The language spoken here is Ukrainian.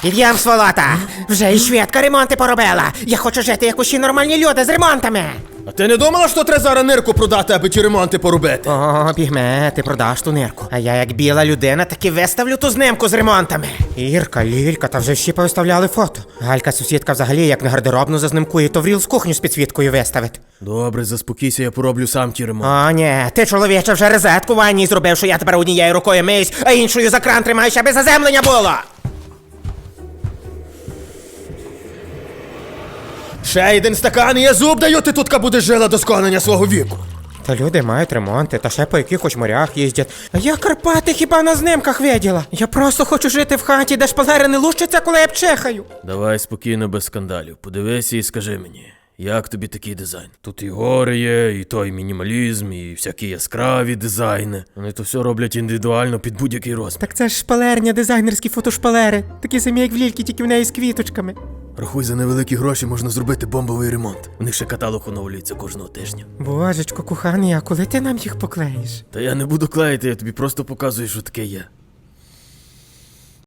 Під'єм, сволота! Вже і шведка ремонти поробила. Я хочу жити, як усі нормальні люди з ремонтами. А ти не думала, що треба зараз нирку продати, аби ті ремонти поробити? О, бігме, ти продаш ту нирку. А я, як біла людина, таки виставлю ту знимку з ремонтами. Ірка, Лілька, та вже всі повиставляли фото. Галька, сусідка, взагалі, як на гардеробну зазнимкує, то в ріл з кухню з підсвіткою виставить. Добре, заспокійся, я пороблю сам ті ремонти. О, ні, ти, чоловіче, вже розетку в ванні зробив, що я тепер однією рукою миюсь, а іншою за кран тримаюся, аби заземлення було. Ще один стакан, і я зуб даю, ти тут будеш жила до сконання свого віку. Та люди мають ремонти, та ще по якихось морях їздять. А я Карпати хіба на знимках виділа? Я просто хочу жити в хаті, де шпалери не лущаться, коли я пчихаю. Давай спокійно, без скандалів. Подивися і скажи мені, як тобі такий дизайн? Тут і гори є, і той мінімалізм, і всякі яскраві дизайни. Вони то все роблять індивідуально під будь-який розмір. Так це ж шпалерня, дизайнерські фотошпалери. Такі самі, як в лільки, тільки в неї з квіточками. Рахуй, за невеликі гроші можна зробити бомбовий ремонт. У них ще каталог оновлюється кожного тижня. Божечко, коханий, а коли ти нам їх поклеїш? Та я не буду клеїти, я тобі просто показую, що таке є.